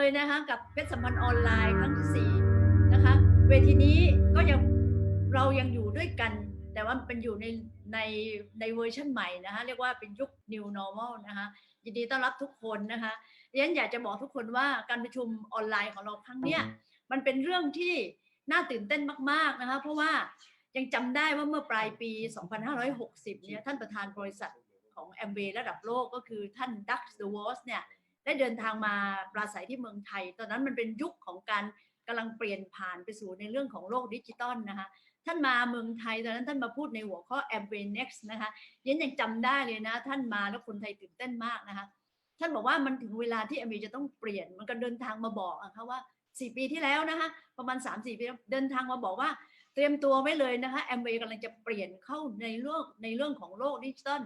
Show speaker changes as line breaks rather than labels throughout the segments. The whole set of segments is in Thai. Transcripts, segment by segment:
มากเลยนะคะกับเพชรสัมพันธ์ออนไลน์ครั้งที่สี่นะคะเวทีนี้ก็ยังเรายังอยู่ด้วยกัน แต่ว่าเป็นอยู่ในในในเวอร์ชันใหม่นะคะเรียกว่าเป็นยุค new normal นะคะยินดีต้อนรับทุกคนนะคะดิฉันอยากจะบอกทุกคนว่าการประชุมออนไลน์ของเราครั้งเนี้ยมันเป็นเรื่องที่น่าตื่นเต้นมากๆนะคะเพราะว่ายังจำได้ว่าเมื่อปลายปี 2560 เนี่ยท่านประธานบริษัทของ a m w a y ระดับโลกก็คือท่านดักสวอสเนี่ย ได้เดินทางมาปราศัยที่เมืองไทย ตอนนั้นมันเป็นยุคของการกำลังเปลี่ยนผ่านไปสู่ในเรื่องของโลกดิจิตอลนะคะท่านมาเมืองไทยตอนนั้นท่านมาพูดในหัวข้อ a m w a n e x นะคะยันยังจำได้เลยนะ ท่านมาแล้วคนไทยตื่นเต้นมากนะคะท่านบอกว่ามันถึงเวลาที่ a m w a y จะต้องเปลี่ยนมันก็เดินทางมาบอกอะคะว่า 4 ปีที่แล้วนะคะประมาณ 3-4 ปีแล้วเดินทางมาบอกว่าเตรียมตัวไว้เลยนะคะแอมเวย์กำลังจะเปลี่ยนเข้าในเรื่องในเรื่องของโลกดิจิตอล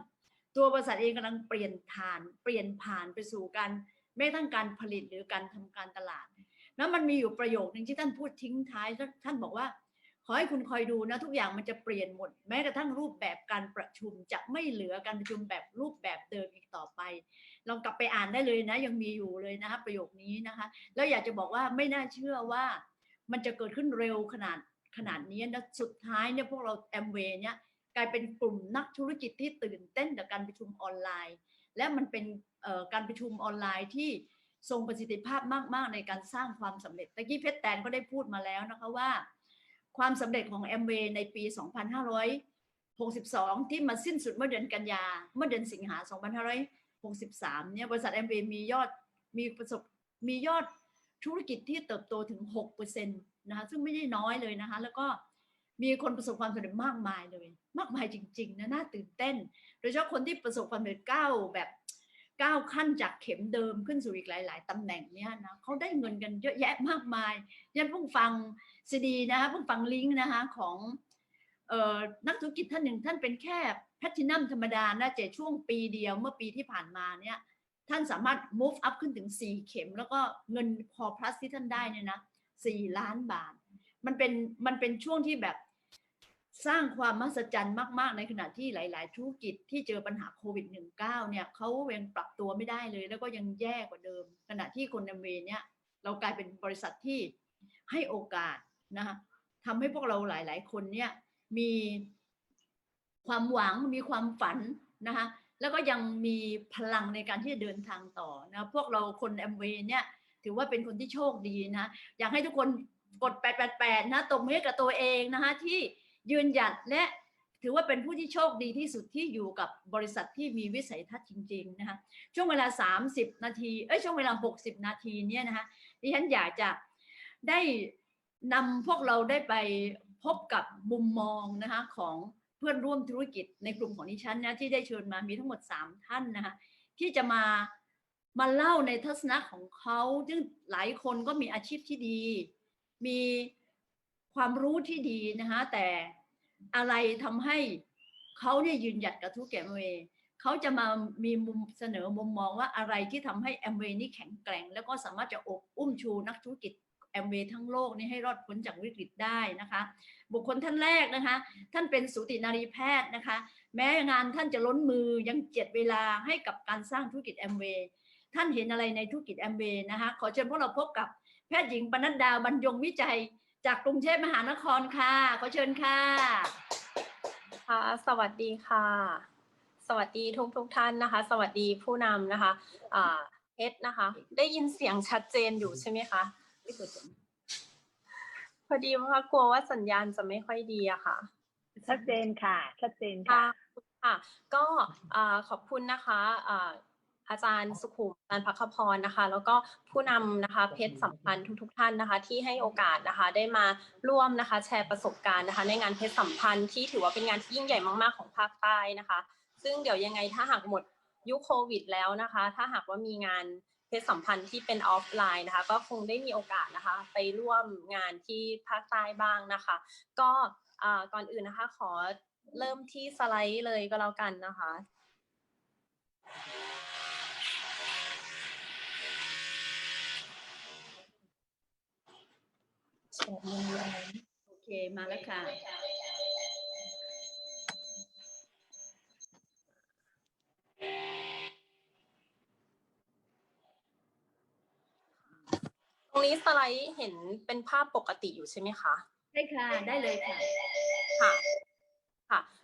ตัวบริษัทเองกำลังเปลี่ยนผ่าน เปลี่ยนผ่านไปสู่การไม่ทั้งการผลิตหรือการทำการตลาด แล้วมันมีอยู่ประโยคนึงที่ท่านพูดทิ้งท้าย ท่านบอกว่า ขอให้คุณคอยดูนะทุกอย่างมันจะเปลี่ยนหมด แม้กระทั่งรูปแบบการประชุมจะไม่เหลือการประชุมแบบรูปแบบเดิมอีกต่อไป ลองกลับไปอ่านได้เลยนะ ยังมีอยู่เลยนะคะประโยคนี้นะคะ แล้วอยากจะบอกว่าไม่น่าเชื่อว่า มันจะเกิดขึ้นเร็วขนาดขนาดนี้นะสุดท้ายเนี่ยพวกเราแอมเวย์เนี่ย กลายเป็นกลุ่มนักธุรกิจที่ตื่นเต้นกับการประชุมออนไลน์ และมันเป็นการประชุมออนไลน์ที่ทรงประสิทธิภาพมากๆ ในการสร้างความสำเร็จตะกี้เพชรแตนก็ได้พูดมาแล้วนะคะว่า ความสำเร็จของแอมเวย์ในปี 2562 ที่มาสิ้นสุดเมื่อเดือนกันยา เมื่อเดือนสิงหา 2563 เนี่ยบริษัทแอมเวย์มียอดมีประสบมียอดธุรกิจที่เติบโตถึง 6%นะคะซึ่งไม่ได้น้อยเลยนะคะแล้วก็ มีคนประสบความสำเร็จมากมายเลย มากมายจริงๆนะน่าตื่นเต้น โดยเฉพาะคนที่ประสบความสำเร็จก้าวแบบก้าวขั้นจากเข็มเดิมขึ้นสู่อีกหลาย ๆตำแหน่งเนี่ยนะเขาได้เงินกันเยอะแยะมากมายยันเพิ่งฟังซีดีนะคะเพิ่งฟังลิงก์นะคะของออนักธุรกิจท่านหนึ่งท่านเป็นแค่แพทตินัมธรรมดานะเจช่วงปีเดียวเมื่อปีที่ผ่านมาเนี่ยท่านสามารถ move up ขึ้นถึง 4 เข็ม แล้วก็เงินพอ plus ที่ท่านได้เนี่ยนะ4ล้านบาท มันเป็นมันเป็นช่วงที่แบบสร้างความมหัศจรรย์มาก ๆ ในขณะที่หลาย ๆ ธุรกิจที่เจอปัญหาโควิด -19 เนี่ยเขายังปรับตัวไม่ได้เลย แล้วก็ยังแย่กว่าเดิม ขณะที่คนนำเวเนี่ยเรากลายเป็นบริษัทที่ให้โอกาสนะคะทำให้พวกเราหลาย ๆ คนเนี่ยมีความหวังมีความฝันนะคะแล้วก็ยังมีพลังในการที่จะเดินทางต่อนะพวกเราคนแอมเวย์เนี่ยถือว่าเป็นคนที่โชคดีนะ อยากให้ทุกคน กด888นะตบมือกับตัวเองนะคะที่ยืนหยัดและถือว่าเป็นผู้ที่โชคดีที่สุดที่อยู่กับบริษัทที่มีวิสัยทัศน์จริงๆนะคะช่วงเวลา 30 นาทีเอ้ยช่วงเวลา 60 นาทีเนี่ยนะคะดิฉันอยากจะได้นำพวกเราได้ไปพบกับมุมมองนะคะของเพื่อนร่วมธุรกิจในกลุ่มของดิฉันนะที่ได้เชิญมามีทั้งหมด 3 ท่านนะคะที่จะมามาเล่าในทัศนะของเขาซึ่งหลายคนก็มีอาชีพที่ดี มีความรู้ที่ดีนะคะแต่อะไรทำให้เขาเนี่ยยืนหยัดกับธุรกิจแอมเวย์เขาจะมามีมุมเสนอมุมมองว่าอะไรที่ทำให้แอมเวย์นี่แข็งแกร่ง แล้วก็สามารถจะอบอุ้มชูนักธุรกิจแอมเวย์ทั้งโลกนี้ให้รอดพ้นจากวิกฤตได้นะคะ บุคคลท่านแรกนะคะ ท่านเป็นสูตินารีแพทย์นะคะ แม้งานท่านจะล้นมือยังเจ็ดเวลาให้กับการสร้างธุรกิจแอมเวย์ท่านเห็นอะไรในธุรกิจแอมเวย์นะคะขอเชิญพวกเราพบกับ แพทย์หญิงปนัดดาบรรยงวิจัย จากกรุงเทพมหานครค่ะ ขอเชิญค่ะ
ค่ะสวัสดีค่ะ สวัสดีทุกทุกท่านนะคะ สวัสดีผู้นำนะคะอ่าเอสนะคะ ได้ยินเสียงชัดเจนอยู่ใช่ไหมคะพอดีว่ากลัวว่าสัญญาณจะไม่ค่อยดีอะค่ะ
ชัดเจนค่ะ ชัดเจน
ค่ะ
ค่ะ
ค่ะก็อ่าขอบคุณนะคะ อาจารย์สุขุมอาจารย์พักขพรนะคะ แล้วก็ผู้นำนะคะเพชรสัมพันธ์ทุก ๆ ท่านนะคะ ที่ให้โอกาสนะคะได้มาร่วมนะคะ แชร์ประสบการณ์นะคะ ในงานเพชรสัมพันธ์ที่ถือว่าเป็นงานที่ยิ่งใหญ่มากๆของภาคใต้นะคะ ซึ่งเดี๋ยวยังไงถ้าหากหมดยุคโควิดแล้วนะคะ ถ้าหากว่ามีงานเพชรสัมพันธ์ที่เป็นออฟไลน์นะคะ ก็คงได้มีโอกาสนะคะ ไปร่วมงานที่ภาคใต้บ้างนะคะ ก็อ่าก่อนอื่นนะคะขอเริ่มที่สไลด์เลยก็แล้วกันนะคะ
โอเคมาแล้วค่ะ
คนี้สไลด์เห็นเป็นภาพปกติอยู่ใช่ไหมคะ
ได้ค่ะ ได้เลยค่ะ
ค่ะ ค่ะก็ก่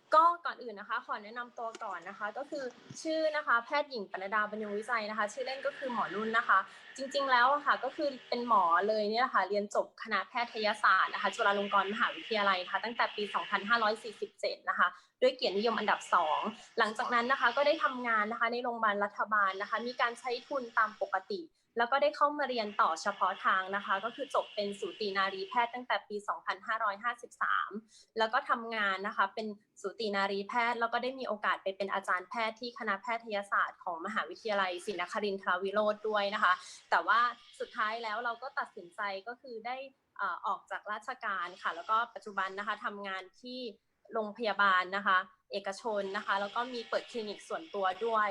อื่นนะคะ ขอแนะนำตัวก่อนนะคะ ก็คือชื่อนะคะแพทย์หญิงปนดาบรรยงวิจัยนะคะ ชื่อเล่นก็คือหมอนุ่นนะคะ จริงๆแล้วค่ะก็คือเป็นหมอเลยเนี่ยนะคะเรียนจบคณะแพทยศาสตร์นะคะจุฬาลงกรณ์มหาวิทยาลัยนะคะตั้งแต่ปี 2547 นะคะ ด้วยเกียรตินิยมอันดับ 2 หลังจากนั้นนะคะก็ได้ทำงานนะคะในโรงพยาบาลรัฐบาลนะคะ มีการใช้ทุนตามปกติ แล้วก็ได้เข้ามาเรียนต่อเฉพาะทางนะคะ ก็คือจบเป็นสูตินารีแพทย์ตั้งแต่ปี 2553 แล้วก็ทำงานนะคะเป็นสูตินารีแพทย์ แล้วก็ได้มีโอกาสไปเป็นอาจารย์แพทย์ที่คณะแพทยศาสตร์ของมหาวิทยาลัยศรีนครินทราวิโรธด้วยนะคะ แต่ว่าสุดท้ายแล้วเราก็ตัดสินใจก็คือได้อออกจากราชการค่ะ แล้วก็ปัจจุบันนะคะทำงานที่โรงพยาบาลนะคะ เอกชนนะคะ แล้วก็มีเปิดคลินิกส่วนตัวด้วย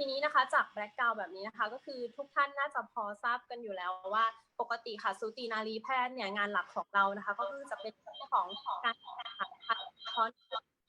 ทีนี้นะคะจากแบล็กกราวแบบนี้นะคะ ก็คือทุกท่านน่าจะพอทราบกันอยู่แล้วว่าปกติค่ะสูตินารีแพทย์เนี่ยงานหลักของเรานะคะ ก็คือจะเป็นเรื่องของการผ่าตัดเฉพา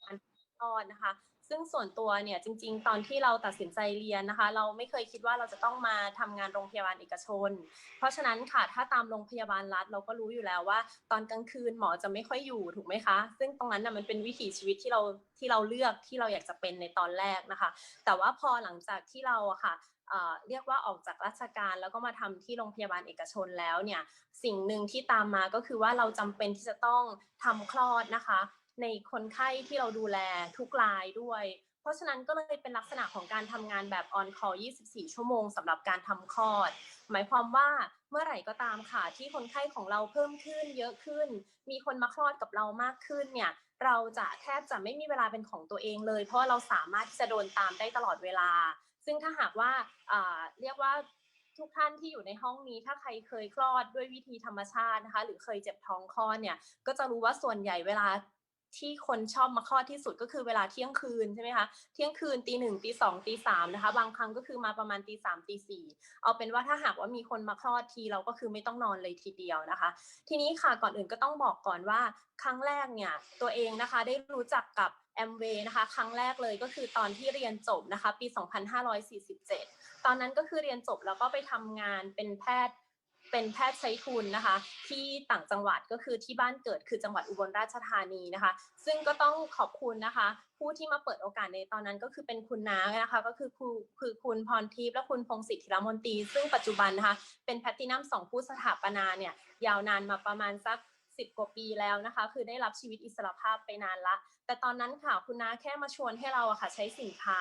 การคลอดนะคะ ซึ่งส่วนตัวเนี่ยจริง ๆ ตอนที่เราตัดสินใจเรียนนะคะ เราไม่เคยคิดว่าเราจะต้องมาทำงานโรงพยาบาลเอกชน เพราะฉะนั้นค่ะถ้าตามโรงพยาบาลรัฐเราก็รู้อยู่แล้วว่า ตอนกลางคืนหมอจะไม่ค่อยอยู่ถูกไหมคะ ซึ่งตรงนั้นน่ะมันเป็นวิถีชีวิตที่เราที่เราเลือกที่เราอยากจะเป็นในตอนแรกนะคะ แต่ว่าพอหลังจากที่เราอะค่ะเอ่อเรียกว่าออกจากราชการแล้วก็มาทำที่โรงพยาบาลเอกชนแล้วเนี่ยสิ่งหนึ่งที่ตามมาก็คือว่าเราจำเป็นที่จะต้องทำคลอดนะคะ ในคนไข้ที่เราดูแลทุกรายด้วย เพราะฉะนั้นก็เลยเป็นลักษณะของการทำงานแบบ on call 24 ชั่วโมงสำหรับการทำคลอด หมายความว่าเมื่อไหร่ก็ตามค่ะที่คนไข้ของเราเพิ่มขึ้นเยอะขึ้น มีคนมาคลอดกับเรามากขึ้นเนี่ยเราจะแทบจะไม่มีเวลาเป็นของตัวเองเลย เพราะเราสามารถที่จะโดนตามได้ตลอดเวลา ซึ่งถ้าหากว่าเรียกว่าทุกท่านที่อยู่ในห้องนี้ถ้าใครเคยคลอดด้วยวิธีธรรมชาตินะคะ หรือเคยเจ็บท้องคลอดเนี่ยก็จะรู้ว่าส่วนใหญ่เวลา ที่คนชอบมาคลอดที่สุดก็คือเวลาเที่ยงคืนใช่ไหมคะเที่ยงคืนตีหนึ่งตีสองตีสามนะคะ บางครั้งก็คือมาประมาณตีสามตีสี่เอาเป็นว่าถ้าหากว่ามีคนมาคลอดทีเราก็คือไม่ต้องนอนเลยทีเดียวนะคะ ทีนี้ค่ะก่อนอื่นก็ต้องบอกก่อนว่าครั้งแรกเนี่ยตัวเองนะคะได้รู้จักกับแอมเวย์นะคะครั้งแรกเลยก็คือตอนที่เรียนจบนะคะปี 2547 ตอนนั้นก็คือเรียนจบแล้วก็ไปทำงานเป็นแพทย์ เป็นแพทย์ใช้ทุนนะคะ ที่ต่างจังหวัดก็คือที่บ้านเกิดคือจังหวัดอุบลราชธานีนะคะ ซึ่งก็ต้องขอบคุณนะคะ ผู้ที่มาเปิดโอกาสในตอนนั้นก็คือเป็นคุณน้านะคะ ก็คือครูคือคุณพรทิพย์และคุณพงศิษฐ์ธีรมนตรีซึ่งปัจจุบันนะคะ เป็นแพลตตินัมสองผู้สถาปนาเนี่ยยาวนานมาประมาณสัก10กว่าปีแล้วนะคะ คือได้รับชีวิตอิสรภาพไปนานละ แต่ตอนนั้นค่ะคุณน้าแค่มาชวนให้เราอะค่ะใช้สินค้า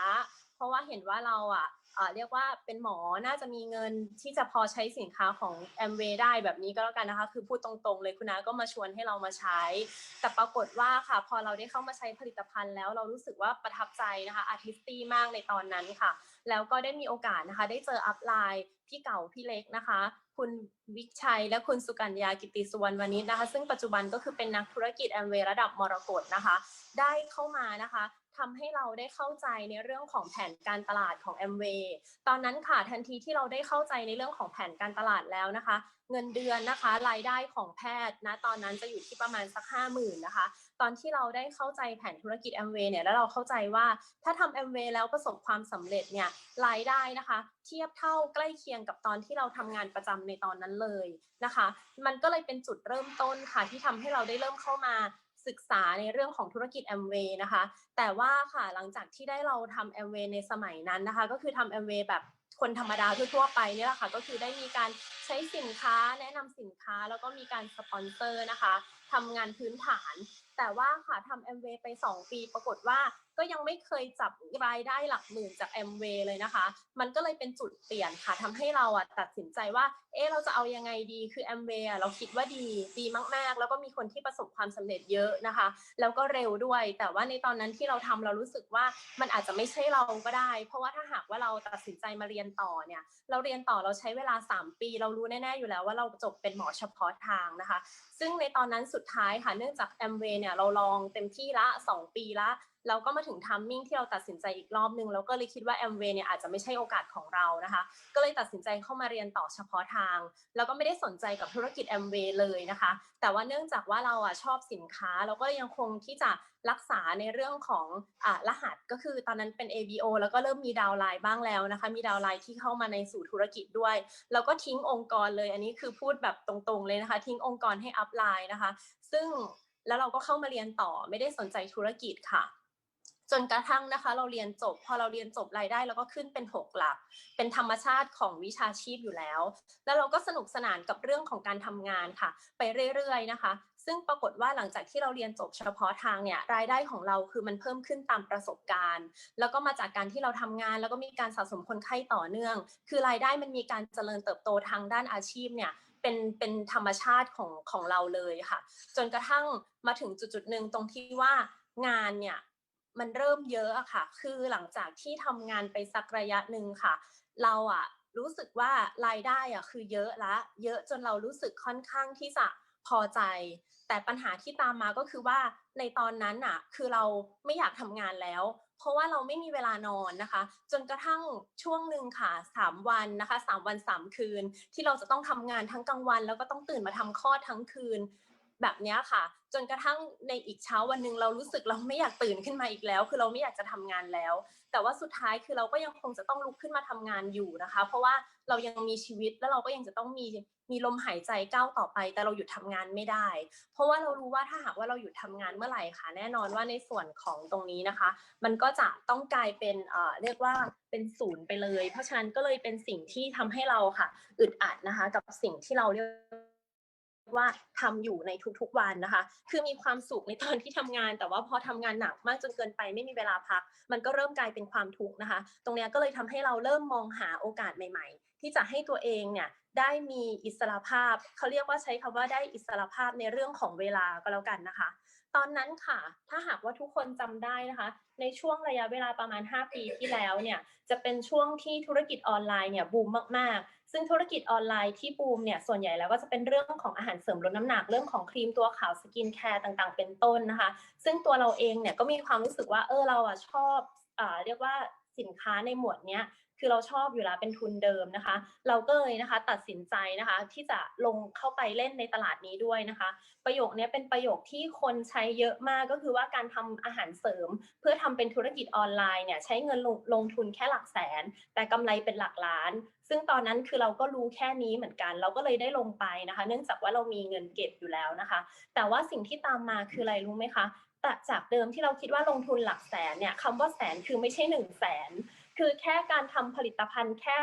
เพราะว่าเห็นว่าเราอะ เอ่อเรียกว่าเป็นหมอน่าจะมีเงินที่จะพอใช้สินค้าของแอมเวได้แบบนี้ก็แล้วกันนะคะ คือพูดตรงๆเลยคุณน้าก็มาชวนให้เรามาใช้ แต่ปรากฏว่าค่ะ พอเราได้เข้ามาใช้ผลิตภัณฑ์แล้วเรารู้สึกว่าประทับใจนะคะอาร์ติสตี้มากในตอนนั้นค่ะ แล้วก็ได้มีโอกาสนะคะ ได้เจออัพไลน์พี่เก่าพี่เล็กนะคะ คุณวิกชัย และคุณสุกัญญากิติสุวรรณวณิชนะคะ ซึ่งปัจจุบันก็คือเป็นนักธุรกิจแอมเวย์ระดับมรกตนะคะ ได้เข้ามานะคะ ทำให้เราได้เข้าใจในเรื่องของแผนการตลาดของแอมเวย์ตอนนั้นค่ะทันทีที่เราได้เข้าใจในเรื่องของแผนการตลาดแล้วนะคะ เงินเดือนนะคะ รายได้ของแพทย์นะตอนนั้นจะอยู่ที่ประมาณสักห้าหมื่นนะคะ ตอนที่เราได้เข้าใจแผนธุรกิจแอมเวย์เนี่ยแล้วเราเข้าใจว่าถ้าทำแอมเวย์แล้วประสบความสำเร็จเนี่ยรายได้นะคะ เทียบเท่าใกล้เคียงกับตอนที่เราทำงานประจำในตอนนั้นเลยนะคะ มันก็เลยเป็นจุดเริ่มต้นค่ะที่ทำให้เราได้เริ่มเข้ามา ศึกษาในเรื่องของธุรกิจแอมเวย์นะคะ แต่ว่าค่ะหลังจากที่ได้เราทำแอมเวย์ในสมัยนั้นนะคะ ก็คือทำแอมเวย์แบบคนธรรมดาทั่วๆไปเนี่ยแหละค่ะก็คือได้มีการใช้สินค้าแนะนำสินค้าแล้วก็มีการสปอนเซอร์นะคะทำงานพื้นฐาน แต่ว่าค่ะทำแอมเวย์ไป 2 ปี ปรากฏว่า ก็ยังไม่เคยจับรายได้หลักหมื่นจากแอมเวย์เลยนะคะ มันก็เลยเป็นจุดเปลี่ยนค่ะทำให้เราอะตัดสินใจว่า เออเราจะเอายังไงดีคือแอมเวย์เราคิดว่าดีดีมากๆ แล้วก็มีคนที่ประสบความสำเร็จเยอะนะคะ แล้วก็เร็วด้วย แต่ว่าในตอนนั้นที่เราทำเรารู้สึกว่ามันอาจจะไม่ใช่เราก็ได้ เพราะว่าถ้าหากว่าเราตัดสินใจมาเรียนต่อเนี่ย เราเรียนต่อเราใช้เวลา 3 ปี เรารู้แน่ๆอยู่แล้วว่าเราจบเป็นหมอเฉพาะทางนะคะ ซึ่งในตอนนั้นสุดท้ายค่ะเนื่องจากแอมเวย์เนี่ยเราลองเต็มที่ละ 2 ปีละแล้วก็มาถึงทัมมิ่งที่เราตัดสินใจอีกรอบนึงเราก็เลยคิดว่าแอมเวย์เนี่ยอาจจะไม่ใช่โอกาสของเรานะคะ ก็เลยตัดสินใจเข้ามาเรียนต่อเฉพาะทาง แล้วก็ไม่ได้สนใจกับธุรกิจแอมเวย์เลยนะคะ แต่ว่าเนื่องจากว่าเราอะชอบสินค้าเราก็ยังคงที่จะรักษาในเรื่องของอ่ารหัสก็คือตอนนั้นเป็น ABO แล้วก็เริ่มมีดาวไลน์บ้างแล้วนะคะ มีดาวไลน์ที่เข้ามาในสู่ธุรกิจด้วย แล้วก็ทิ้งองค์กรเลย อันนี้คือพูดแบบตรงๆเลยนะคะ ทิ้งองค์กรให้อัพไลน์นะคะ ซึ่งแล้วเราก็เข้ามาเรียนต่อไม่ได้สนใจธุรกิจค่ะ จนกระทั่งนะคะ เราเรียนจบ พอเราเรียนจบรายได้เราก็ขึ้นเป็น 6 หลัก เป็นธรรมชาติของวิชาชีพอยู่แล้ว แล้วเราก็สนุกสนานกับเรื่องของการทำงานค่ะ ไปเรื่อยๆนะคะ ซึ่งปรากฏว่าหลังจากที่เราเรียนจบเฉพาะทางเนี่ยรายได้ของเราคือมันเพิ่มขึ้นตามประสบการณ์ แล้วก็มาจากการที่เราทำงาน แล้วก็มีการสะสมคนไข้ต่อเนื่อง คือรายได้มันมีการเจริญเติบโตทางด้านอาชีพเนี่ยเป็นเป็นธรรมชาติของของเราเลยค่ะ จนกระทั่งมาถึงจุดจุดหนึ่งตรงที่ว่างานเนี่ย มันเริ่มเยอะอะค่ะ คือหลังจากที่ทำงานไปสักระยะหนึ่งค่ะ เราอะรู้สึกว่ารายได้อะคือเยอะละ เยอะจนเรารู้สึกค่อนข้างที่จะพอใจ แต่ปัญหาที่ตามมาก็คือว่าในตอนนั้นอะคือเราไม่อยากทำงานแล้ว เพราะว่าเราไม่มีเวลานอนนะคะ จนกระทั่งช่วงหนึ่งค่ะสามวันนะคะสามวันสามคืน ที่เราจะต้องทำงานทั้งกลางวัน แล้วก็ต้องตื่นมาทำคลอดทั้งคืน แบบนี้ค่ะ จนกระทั่งในอีกเช้าวันหนึ่งเรารู้สึกเราไม่อยากตื่นขึ้นมาอีกแล้ว คือเราไม่อยากจะทำงานแล้ว แต่ว่าสุดท้ายคือเราก็ยังคงจะต้องลุกขึ้นมาทำงานอยู่นะคะ เพราะว่าเรายังมีชีวิตแล้วเราก็ยังจะต้องมีมีลมหายใจก้าวต่อไป แต่เราหยุดทำงานไม่ได้ เพราะว่าเรารู้ว่าถ้าหากว่าเราหยุดทำงานเมื่อไหร่ค่ะ แน่นอนว่าในส่วนของตรงนี้นะคะ มันก็จะต้องกลายเป็นเอ่อเรียกว่าเป็นศูนย์ไปเลย เพราะฉะนั้นก็เลยเป็นสิ่งที่ทำให้เราค่ะ อึดอัดนะคะ กับสิ่งที่เราเรียก ว่าทำอยู่ในทุกๆวันนะคะ คือมีความสุขในตอนที่ทำงาน แต่ว่าพอทำงานหนักมากจนเกินไปไม่มีเวลาพัก มันก็เริ่มกลายเป็นความทุกข์นะคะ ตรงนี้ก็เลยทำให้เราเริ่มมองหาโอกาสใหม่ ๆ ที่จะให้ตัวเองเนี่ยได้มีอิสระภาพ เขาเรียกว่าใช้คำว่าได้อิสระภาพในเรื่องของเวลาก็แล้วกันนะคะ ตอนนั้นค่ะ ถ้าหากว่าทุกคนจำได้นะคะ ในช่วงระยะเวลาประมาณ 5 ปีที่แล้วเนี่ย จะเป็นช่วงที่ธุรกิจออนไลน์เนี่ยบูมมากๆ ซึ่งธุรกิจออนไลน์ที่บูมเนี่ยส่วนใหญ่แล้วก็จะเป็นเรื่องของอาหารเสริมลดน้ำหนักเรื่องของครีมตัวขาวสกินแคร์ต่างๆ เป็นต้นนะคะ ซึ่งตัวเราเองเนี่ยก็มีความรู้สึกว่าเออเราอะชอบอ่าเรียกว่า สินค้าในหมวดเนี้ยคือเราชอบอยู่แล้วเป็นทุนเดิมนะคะ เราก็เลยนะคะตัดสินใจนะคะที่จะลงเข้าไปเล่นในตลาดนี้ด้วยนะคะ ประโยคนี้เป็นประโยคที่คนใช้เยอะมากก็คือว่าการทำอาหารเสริม เพื่อทำเป็นธุรกิจออนไลน์เนี่ยใช้เงินลงลงทุนแค่หลักแสน แต่กำไรเป็นหลักล้าน ซึ่งตอนนั้นคือเราก็รู้แค่นี้เหมือนกัน เราก็เลยได้ลงไปนะคะ เนื่องจากว่าเรามีเงินเก็บอยู่แล้วนะคะ แต่ว่าสิ่งที่ตามมาคืออะไรรู้ไหมคะ จากเดิมที่เราคิดว่าลงทุนหลักแสนเนี่ยคำว่าแสนคือไม่ใช่หนึ่งแสนคือแค่การทำผลิตภัณฑ์แค่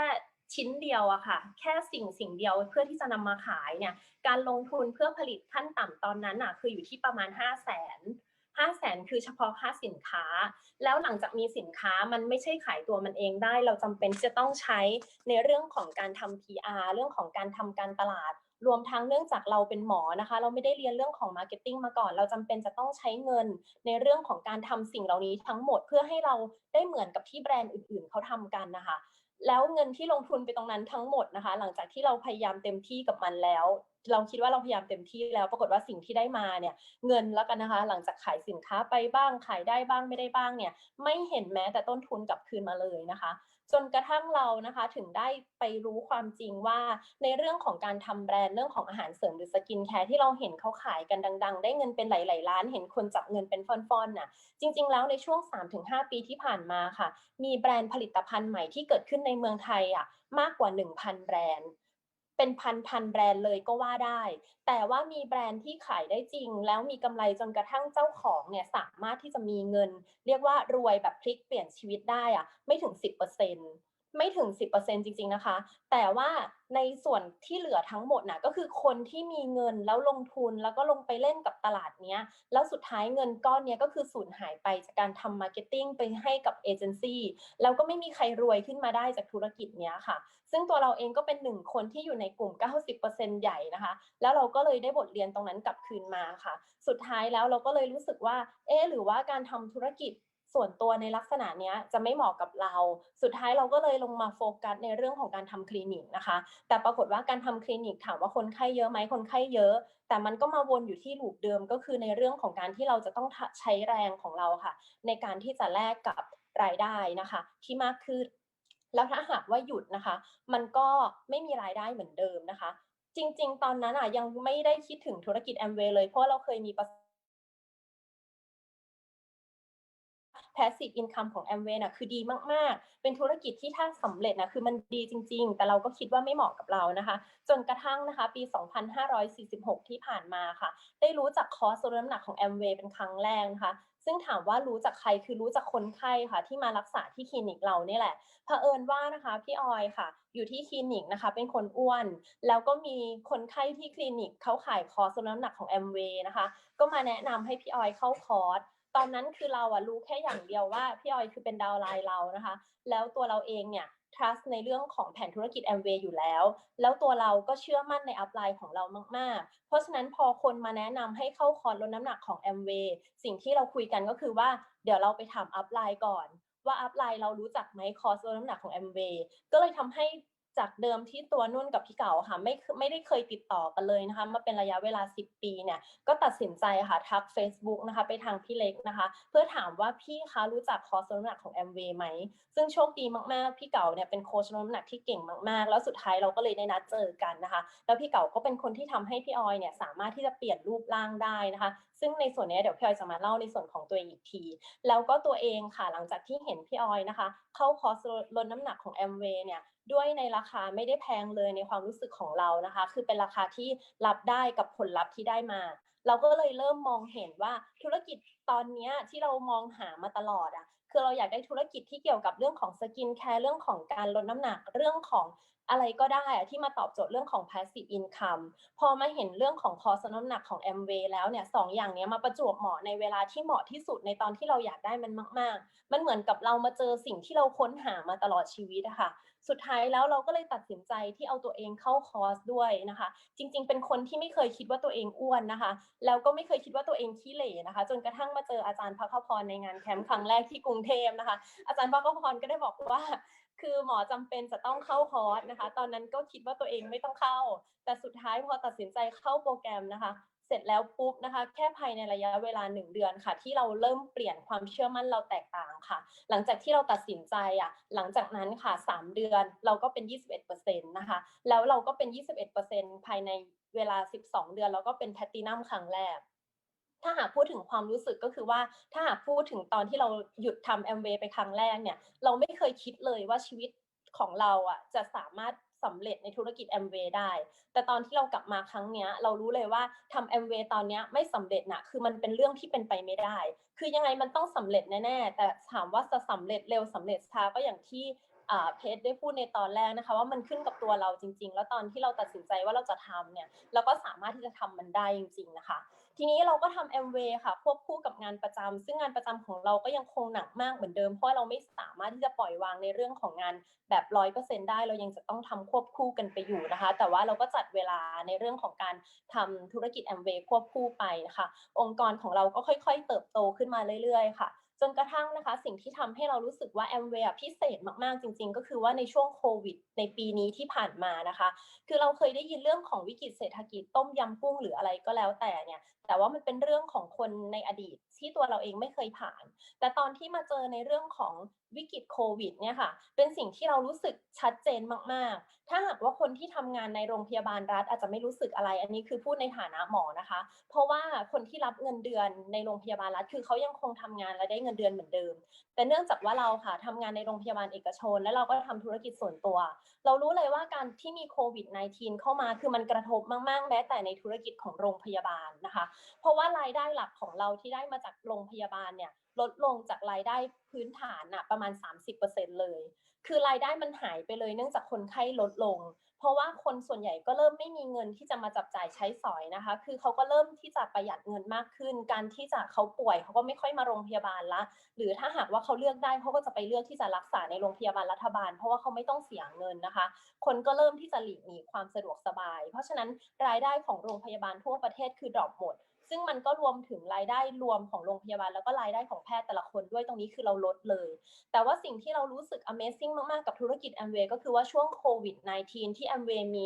ชิ้นเดียวอะค่ะ แค่สิ่งสิ่งเดียวเพื่อที่จะนำมาขายเนี่ย การลงทุนเพื่อผลิตขั้นต่ำตอนนั้นอะคืออยู่ที่ประมาณ 5 0 0แสนห้าแสนคือเฉพาะค่าสินค้า แล้วหลังจากมีสินค้ามันไม่ใช่ขายตัวมันเองได้ เราจำเป็นจะต้องใช้ในเรื่องของการทำ PR เรื่องของการทำการตลาด รวมทั้งเนื่องจากเราเป็นหมอนะคะ เราไม่ได้เรียนเรื่องของ Marketing มาก่อน เราจำเป็นจะต้องใช้เงินในเรื่องของการทำสิ่งเหล่านี้ทั้งหมดเพื่อให้เราได้เหมือนกับที่แบรนด์อื่น ๆเขาทำกันนะคะ แล้วเงินที่ลงทุนไปตรงนั้นทั้งหมดนะคะ หลังจากที่เราพยายามเต็มที่กับมันแล้ว เราคิดว่าเราพยายามเต็มที่แล้ว ปรากฏว่าสิ่งที่ได้มาเนี่ยเงินแล้วกันนะคะ หลังจากขายสินค้าไปบ้างขายได้บ้างไม่ได้บ้างเนี่ยไม่เห็นแม้แต่ต้นทุนกลับคืนมาเลยนะคะ จนกระทั่งเรานะคะถึงได้ไปรู้ความจริงว่าในเรื่องของการทำแบรนด์เรื่องของอาหารเสริมหรือสกินแคร์ที่เราเห็นเขาขายกันดัง ๆ ได้เงินเป็นหลายๆล้าน เห็นคนจับเงินเป็นฟ่อนๆน่ะจริง ๆ แล้วในช่วง 3-5 ปีที่ผ่านมาค่ะ มีแบรนด์ผลิตภัณฑ์ใหม่ที่เกิดขึ้นในเมืองไทยอะมากกว่า 1,000 แบรนด์ เป็นพันพันแบรนด์เลยก็ว่าได้ แต่ว่ามีแบรนด์ที่ขายได้จริง แล้วมีกำไรจนกระทั่งเจ้าของเนี่ยสามารถที่จะมีเงิน เรียกว่ารวยแบบพลิกเปลี่ยนชีวิตได้อะไม่ถึง 10% ไม่ถึง 10%จริง ๆนะคะ แต่ว่าในส่วนที่เหลือทั้งหมดน่ะก็คือคนที่มีเงินแล้วลงทุนแล้วก็ลงไปเล่นกับตลาดเนี้ย แล้วสุดท้ายเงินก้อนเนี้ยก็คือสูญหายไปจากการทำมาร์เก็ตติ้งไปให้กับเอเจนซี่แล้วก็ไม่มีใครรวยขึ้นมาได้จากธุรกิจเนี้ยค่ะ ซึ่งตัวเราเองก็เป็นหนึ่งคนที่อยู่ในกลุ่ม 90%ใหญ่นะคะ แล้วเราก็เลยได้บทเรียนตรงนั้นกลับคืนมาค่ะ สุดท้ายแล้วเราก็เลยรู้สึกว่า เออหรือว่าการทำธุรกิจ ส่วนตัวในลักษณะนี้จะไม่เหมาะกับเรา สุดท้ายเราก็เลยลงมาโฟกัสในเรื่องของการทำคลินิกนะคะ แต่ปรากฏว่าการทำคลินิกถามว่าคนไข้เยอะไหมคนไข้เยอะ แต่มันก็มาวนอยู่ที่ลูปเดิมก็คือในเรื่องของการที่เราจะต้องใช้แรงของเราค่ะ ในการที่จะแลกกับรายได้นะคะ ที่มากขึ้น แล้วถ้าหากว่าหยุดนะคะ มันก็ไม่มีรายได้เหมือนเดิมนะคะ จริง ๆ ตอนนั้นอะยังไม่ได้คิดถึงธุรกิจแอมเวย์เลยเพราะเราเคยมีประ passive income ของ Amway นะคือดีมากๆ เป็นธุรกิจที่ถ้าสำเร็จนะคือมันดีจริง ๆ แต่เราก็คิดว่าไม่เหมาะกับเรานะคะ จนกระทั่งนะคะ ปี 2546 ที่ผ่านมาค่ะ ได้รู้จักคอร์สลดน้ำหนักของ Amway เป็นครั้งแรกนะคะซึ่งถามว่ารู้จักใครคือรู้จักคนไข้ค่ะ ที่มารักษาที่คลินิกเราเนี่ยแหละเผอิญว่านะคะพี่ออยค่ะ อยู่ที่คลินิกนะคะ เป็นคนอ้วน แล้วก็มีคนไข้ที่คลินิกเขาขายคอร์สลดน้ำหนักของ Amway นะคะ ก็มาแนะนำให้พี่ออยเข้าคอร์ส ตอนนั้นคือเราอะรู้แค่อย่างเดียวว่าพี่ออยคือเป็นดาวไลน์เรานะคะ แล้วตัวเราเองเนี่ย trust ในเรื่องของแผนธุรกิจ Amway อยู่แล้ว แล้วตัวเราก็เชื่อมั่นในอัพไลน์ของเรามาก ๆ เพราะฉะนั้นพอคนมาแนะนำให้เข้าคอร์สลดน้ำหนักของ Amway สิ่งที่เราคุยกันก็คือว่าเดี๋ยวเราไปถามอัพไลน์ก่อน ว่าอัพไลน์เรารู้จักไหมคอร์สลดน้ำหนักของ Amway ก็เลยทำให้ จากเดิมที่ตัวนุ่นกับพี่เก๋าค่ะไม่ไม่ได้เคยติดต่อกันเลยนะคะมาเป็นระยะเวลา 10 ปีเนี่ยก็ตัดสินใจค่ะทัก Facebook นะคะไปทางพี่เล็กนะคะ เพื่อถามว่าพี่คะรู้จักคอร์สลดน้ำหนักของ m w a y ไหม ซึ่งโชคดีมากๆ พี่เก๋าเนี่ยเป็นโค้ชลดน้ำหนักที่เก่งมากๆ แล้วสุดท้ายเราก็เลยได้นัดเจอกันนะคะ แล้วพี่เก๋าก็เป็นคนที่ทำให้พี่ออยเนี่ยสามารถที่จะเปลี่ยนรูปร่างได้นะคะ ซึ่งในส่วนนี้เดี๋ยวพี่ออยจะมาเล่าในส่วนของตัวเองอีกที แล้วก็ตัวเองค่ะหลังจากที่เห็นพี่ออยนะคะ เข้าคอร์สลดน้ำหนักของ m w a y เนี่ย ด้วยในราคาไม่ได้แพงเลยในความรู้สึกของเรานะคะ คือเป็นราคาที่รับได้กับผลลัพธ์ที่ได้มา เราก็เลยเริ่มมองเห็นว่าธุรกิจตอนนี้ที่เรามองหามาตลอดอะคือเราอยากได้ธุรกิจที่เกี่ยวกับเรื่องของสกินแคร์เรื่องของการลดน้ำหนักเรื่องของอะไรก็ได้อะที่มาตอบโจทย์เรื่องของ passive income พอมาเห็นเรื่องของคอร์สน้ำหนักของ m w a y แล้วเนี่ยสองอย่างนี้มาประจวบเหมาะในเวลาที่เหมาะที่สุดในตอนที่เราอยากได้มันมาก ๆ มันเหมือนกับเรามาเจอสิ่งที่เราค้นหามาตลอดชีวิตอะค่ะ สุดท้ายแล้วเราก็เลยตัดสินใจที่เอาตัวเองเข้าคอร์สด้วยนะคะ จริง ๆ เป็นคนที่ไม่เคยคิดว่าตัวเองอ้วนนะคะ แล้วก็ไม่เคยคิดว่าตัวเองขี้เหร่นะคะ จนกระทั่งมาเจออาจารย์พักขพรในงานแคมป์ครั้งแรกที่กรุงเทพนะคะ อาจารย์พักขพรก็ได้บอกว่าคือหมอจำเป็นจะต้องเข้าคอร์สนะคะ ตอนนั้นก็คิดว่าตัวเองไม่ต้องเข้า แต่สุดท้ายพอตัดสินใจเข้าโปรแกรมนะคะ เสร็จแล้วปุ๊บนะคะ แค่ภายในระยะเวลาหนึ่งเดือนค่ะ ที่เราเริ่มเปลี่ยนความเชื่อมั่นเราแตกต่างค่ะ หลังจากที่เราตัดสินใจอะหลังจากนั้นค่ะ 3 เดือนเราก็เป็น 21%นะคะ แล้วเราก็เป็น 21%ภายในเวลา 12 เดือนแล้วก็เป็นแพตตินัมครั้งแรกถ้าหากพูดถึงความรู้สึกก็คือว่าถ้าหากพูดถึงตอนที่เราหยุดทำแอมเวย์ไปครั้งแรกเนี่ย เราไม่เคยคิดเลยว่าชีวิตของเราอะจะสามารถ สำเร็จในธุรกิจแอมเวย์ได้ แต่ตอนที่เรากลับมาครั้งเนี้ย เรารู้เลยว่าทำแอมเวย์ตอนเนี้ยไม่สำเร็จนะคือมันเป็นเรื่องที่เป็นไปไม่ได้ คือยังไงมันต้องสำเร็จแน่ๆแต่ถามว่าจะสำเร็จเร็วสำเร็จช้าก็อย่างที่อ่าเพจได้พูดในตอนแรกนะคะ ว่ามันขึ้นกับตัวเราจริง ๆ แล้วตอนที่เราตัดสินใจว่าเราจะทำเนี่ยเราก็สามารถที่จะทำมันได้จริง ๆ นะคะ ทีนี้เราก็ทำ m w a y ค่ะควบคู่กับงานประจำซึ่งงานประจำของเราก็ยังคงหนักมากเหมือนเดิม เพราะเราไม่สามารถที่จะปล่อยวางในเรื่องของงานแบบร้อยเปอร์เซ็นได้เรายังจะต้องทำควบคู่กันไปอยู่นะคะ แต่ว่าเราก็จัดเวลาในเรื่องของการทำธุรกิจ m w a y ควบคู่ไปนะคะองค์กรของเราก็ค่อย ๆ เติบโตขึ้นมาเรื่อย ๆ ค่ะ จนกระทั่งนะคะ สิ่งที่ทำให้เรารู้สึกว่าแอมเวย์พิเศษมากๆจริง ๆ ก็คือว่าในช่วงโควิด ในปีนี้ที่ผ่านมานะคะ คือเราเคยได้ยินเรื่องของวิกฤตเศรษฐกิจต้มยำกุ้งหรืออะไรก็แล้วแต่เนี่ย แต่ว่ามันเป็นเรื่องของคนในอดีตที่ตัวเราเองไม่เคยผ่าน แต่ตอนที่มาเจอในเรื่องของวิกฤตโควิดเนี่ยค่ะ เป็นสิ่งที่เรารู้สึกชัดเจนมากๆ ถ้าหากว่าคนที่ทำงานในโรงพยาบาลรัฐอาจจะไม่รู้สึกอะไร อันนี้คือพูดในฐานะหมอนะคะ เพราะว่าคนที่รับเงินเดือนในโรงพยาบาลรัฐ คือเขายังคงทำงานและได้เงินเดือนเหมือนเดิม แต่เนื่องจากว่าเราค่ะทำงานในโรงพยาบาลเอกชน และเราก็ทำธุรกิจส่วนตัว เรารู้เลยว่าการที่มีโควิด -19 เข้ามาคือมันกระทบมากๆ แม้แต่ในธุรกิจของโรงพยาบาลนะคะ เพราะว่ารายได้หลักของเราที่ได้มาจากโรงพยาบาลเนี่ยลดลงจากรายได้พื้นฐานน่ะประมาณ 30%เลย คือรายได้มันหายไปเลยเนื่องจากคนไข้ลดลง เพราะว่าคนส่วนใหญ่ก็เริ่มไม่มีเงินที่จะมาจับจ่ายใช้สอยนะคะ คือเขาก็เริ่มที่จะประหยัดเงินมากขึ้น การที่จะเขาป่วยเขาก็ไม่ค่อยมาโรงพยาบาลละ หรือถ้าหากว่าเขาเลือกได้เขาก็จะไปเลือกที่จะรักษาในโรงพยาบาลรัฐบาล เพราะว่าเขาไม่ต้องเสียเงินนะคะ คนก็เริ่มที่จะหลีกหนีความสะดวกสบาย เพราะฉะนั้นรายได้ของโรงพยาบาลทั่วประเทศคือดรอปหมด ซึ่งมันก็รวมถึงรายได้รวมของโรงพยาบาล แล้วก็รายได้ของแพทย์แต่ละคนด้วยตรงนี้คือเราลดเลย แต่ว่าสิ่งที่เรารู้สึก Amazing มาก ๆ กับธุรกิจ Amway ก็คือว่าช่วงโควิด -19 ที่ Amway มี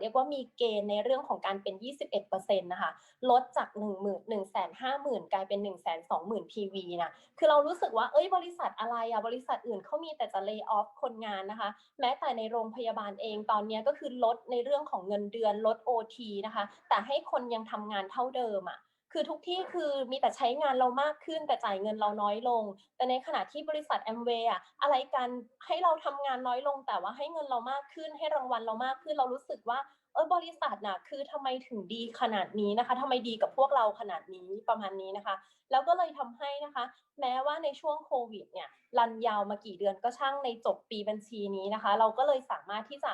เรียกว่ามีเกณฑ์ในเรื่องของการเป็น 21%นะคะลดจาก1 0 0 0 0 1 5 0 0 0 0 กลายเป็น 1 2 0 0 0 0 PV นะคือเรารู้สึกว่าเอ้ยบริษัทอะไรอะบริษัทอื่นเขามีแต่จะ lay off คนงานนะคะ แม้แต่ในโรงพยาบาลเองตอนนี้ก็คือลดในเรื่องของเงินเดือนลด OT นะคะ แต่ให้คนยังทำงานเท่าเดิมอะ คือทุกที่คือมีแต่ใช้งานเรามากขึ้นแต่จ่ายเงินเราน้อยลง แต่ในขณะที่บริษัท Amway อะอะไรกันให้เราทำงานน้อยลง แต่ว่าให้เงินเรามากขึ้น ให้รางวัลเรามากขึ้น เรารู้สึกว่าเออบริษัทน่ะคือทำไมถึงดีขนาดนี้นะคะทำไมดีกับพวกเราขนาดนี้ประมาณนี้นะคะ แล้วก็เลยทำให้นะคะ แม้ว่าในช่วงโควิดเนี่ยรันยาวมากี่เดือนก็ช่างในจบปีบัญชีนี้นะคะ เราก็เลยสามารถที่จะ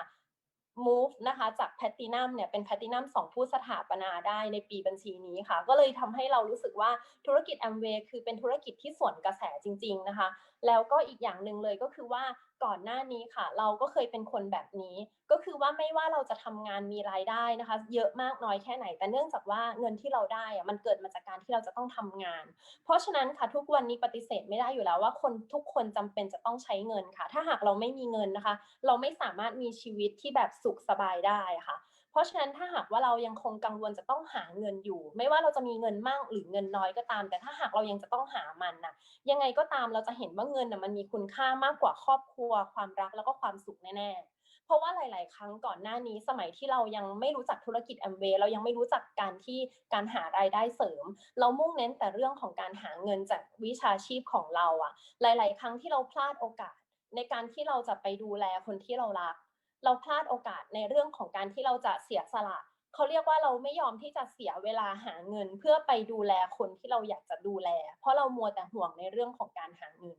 move นะคะจากแพตตินัมเนี่ยเป็นแพตตินัมสองผู้สถาปนาได้ในปีบัญชีนี้ค่ะ ก็เลยทำให้เรารู้สึกว่าธุรกิจแอมเวย์คือเป็นธุรกิจที่สวนกระแสจริง ๆ นะคะ แล้วก็อีกอย่างหนึ่งเลยก็คือว่าก่อนหน้านี้ค่ะ เราก็เคยเป็นคนแบบนี้ ก็คือว่าไม่ว่าเราจะทำงานมีรายได้นะคะ เยอะมากน้อยแค่ไหน แต่เนื่องจากว่าเงินที่เราได้อะมันเกิดมาจากการที่เราจะต้องทำงาน เพราะฉะนั้นค่ะทุกวันนี้ปฏิเสธไม่ได้อยู่แล้วว่าคนทุกคนจำเป็นจะต้องใช้เงินค่ะ ถ้าหากเราไม่มีเงินนะคะ เราไม่สามารถมีชีวิตที่แบบสุขสบายได้ค่ะ เพราะฉะนั้นถ้าหากว่าเรายังคงกังวลจะต้องหาเงินอยู่ ไม่ว่าเราจะมีเงินมากหรือเงินน้อยก็ตาม แต่ถ้าหากเรายังจะต้องหามันนะยังไงก็ตามเราจะเห็นว่าเงินน่ะมันมีคุณค่ามากกว่าครอบครัว ความรักแล้วก็ความสุขแน่ๆ เพราะว่าหลาย ๆ ครั้งก่อนหน้านี้สมัยที่เรายังไม่รู้จักธุรกิจแอมเวย์เรายังไม่รู้จักการที่การหารายได้เสริม เรามุ่งเน้นแต่เรื่องของการหาเงินจากวิชาชีพของเราอะหลาย ๆ ครั้งที่เราพลาดโอกาสในการที่เราจะไปดูแลคนที่เรารัก เราพลาดโอกาสในเรื่องของการที่เราจะเสียสละเขาเรียกว่าเราไม่ยอมที่จะเสียเวลาหาเงิน เพื่อไปดูแลคนที่เราอยากจะดูแล เพราะเรามัวแต่ห่วงในเรื่องของการหาเงิน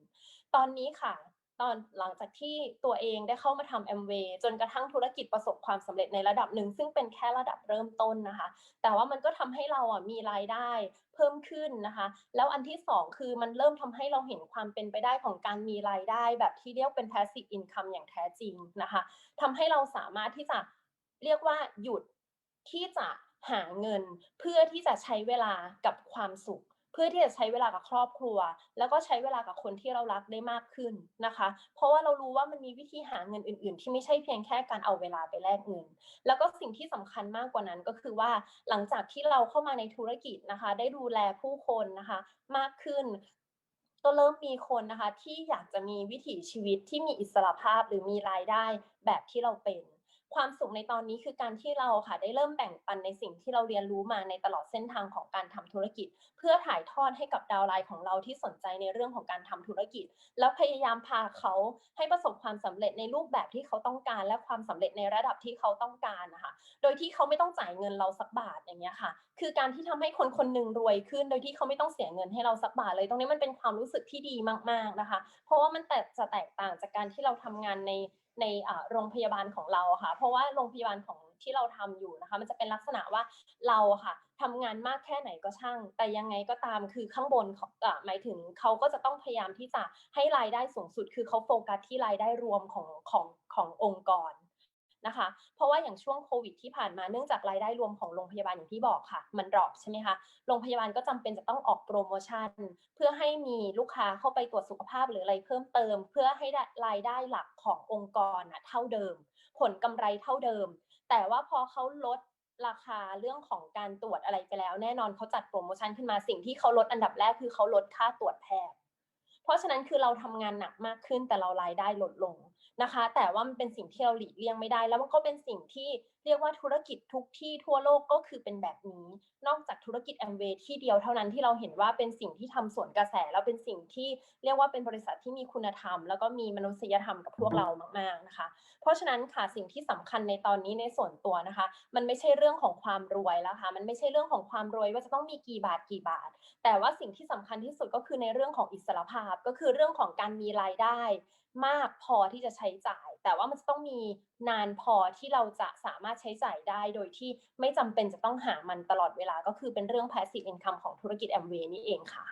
ตอนนี้ค่ะ ตอนหลังจากที่ตัวเองได้เข้ามาทำ Amway จนกระทั่งธุรกิจประสบความสำเร็จในระดับหนึ่ง ซึ่งเป็นแค่ระดับเริ่มต้นนะคะ แต่ว่ามันก็ทำให้เราอะมีรายได้เพิ่มขึ้นนะคะ แล้วอันที่สองคือมันเริ่มทำให้เราเห็นความเป็นไปได้ของการมีรายได้ แบบที่เรียกเป็น passive income อย่างแท้จริงนะคะทำให้เราสามารถที่จะเรียกว่าหยุดที่จะหาเงินเพื่อที่จะใช้เวลากับความสุข เพื่อที่จะใช้เวลากับครอบครัว แล้วก็ใช้เวลากับคนที่เรารักได้มากขึ้นนะคะ เพราะว่าเรารู้ว่ามันมีวิธีหาเงินอื่น ๆ ที่ไม่ใช่เพียงแค่การเอาเวลาไปแลกเงิน แล้วก็สิ่งที่สำคัญมากกว่านั้นก็คือว่าหลังจากที่เราเข้ามาในธุรกิจนะคะ ได้ดูแลผู้คนนะคะ มากขึ้นก็เริ่มมีคนนะคะที่อยากจะมีวิถีชีวิตที่มีอิสระภาพหรือมีรายได้แบบที่เราเป็น ความสุขในตอนนี้คือการที่เราค่ะได้เริ่มแบ่งปันในสิ่งที่เราเรียนรู้มาในตลอดเส้นทางของการทำธุรกิจ เพื่อถ่ายทอดให้กับดาวไลน์ของเราที่สนใจในเรื่องของการทำธุรกิจ แล้วพยายามพาเขาให้ประสบความสำเร็จในรูปแบบที่เขาต้องการ และความสำเร็จในระดับที่เขาต้องการนะคะโดยที่เขาไม่ต้องจ่ายเงินเราสักบาทอย่างเงี้ยค่ะ คือการที่ทำให้คนคนหนึ่งรวยขึ้น โดยที่เขาไม่ต้องเสียเงินให้เราสักบาทเลย ตรงนี้มันเป็นความรู้สึกที่ดีมาก ๆนะคะ เพราะว่ามันแต่จะแตกต่างจากการที่เราทำงานใน ในโรงพยาบาลของเราค่ะ เพราะว่าโรงพยาบาลของที่เราทำอยู่นะคะ มันจะเป็นลักษณะว่าเราค่ะทำงานมากแค่ไหนก็ช่าง แต่ยังไงก็ตามคือข้างบนอะหมายถึงเขาก็จะต้องพยายามที่จะให้รายได้สูงสุด คือเขาโฟกัสที่รายได้รวมของของขององค์กร นะคะ เพราะว่าอย่างช่วงโควิดที่ผ่านมาเนื่องจากรายได้รวมของโรงพยาบาลอย่างที่บอกค่ะ มันดรอปใช่ไหมคะโรงพยาบาลก็จำเป็นจะต้องออกโปรโมชั่น เพื่อให้มีลูกค้าเข้าไปตรวจสุขภาพหรืออะไรเพิ่มเติม เพื่อให้รายได้หลักขององค์กรนะเท่าเดิม ผลกำไรเท่าเดิม แต่ว่าพอเขาลดราคาเรื่องของการตรวจอะไรไปแล้ว แน่นอนเขาจัดโปรโมชั่นขึ้นมาสิ่งที่เขาลดอันดับแรกคือเขาลดค่าตรวจแพทย์เพราะฉะนั้นคือเราทำงานหนักมากขึ้นแต่เรารายได้ลดลง นะคะ แต่ว่ามันเป็นสิ่งที่เราหลีกเลี่ยงไม่ได้ แล้วมันก็เป็นสิ่งที่ เรียกว่าธุรกิจทุกที่ทั่วโลกก็คือเป็นแบบนี้ นอกจากธุรกิจแอมเวย์ที่เดียวเท่านั้นที่เราเห็นว่าเป็นสิ่งที่ทำสวนกระแส แล้วเป็นสิ่งที่เรียกว่าเป็นบริษัทที่มีคุณธรรม แล้วก็มีมนุษยธรรมกับพวกเรามากๆนะคะ เพราะฉะนั้นค่ะสิ่งที่สำคัญในตอนนี้ในส่วนตัวนะคะ มันไม่ใช่เรื่องของความรวยแล้วค่ะมันไม่ใช่เรื่องของความรวยว่าจะต้องมีกี่บาทกี่บาท แต่ว่าสิ่งที่สำคัญที่สุดก็คือในเรื่องของอิสรภาพก็คือเรื่องของการมีรายได้มากพอที่จะใช้จ่าย แต่ว่ามันจะต้องมีนานพอที่เราจะสามารถใช้จ่ายได้โดยที่ไม่จำเป็นจะต้องหามันตลอดเวลาก็คือเป็นเรื่อง passive income ของธุรกิจแอมเวย์นี่เองค่ะ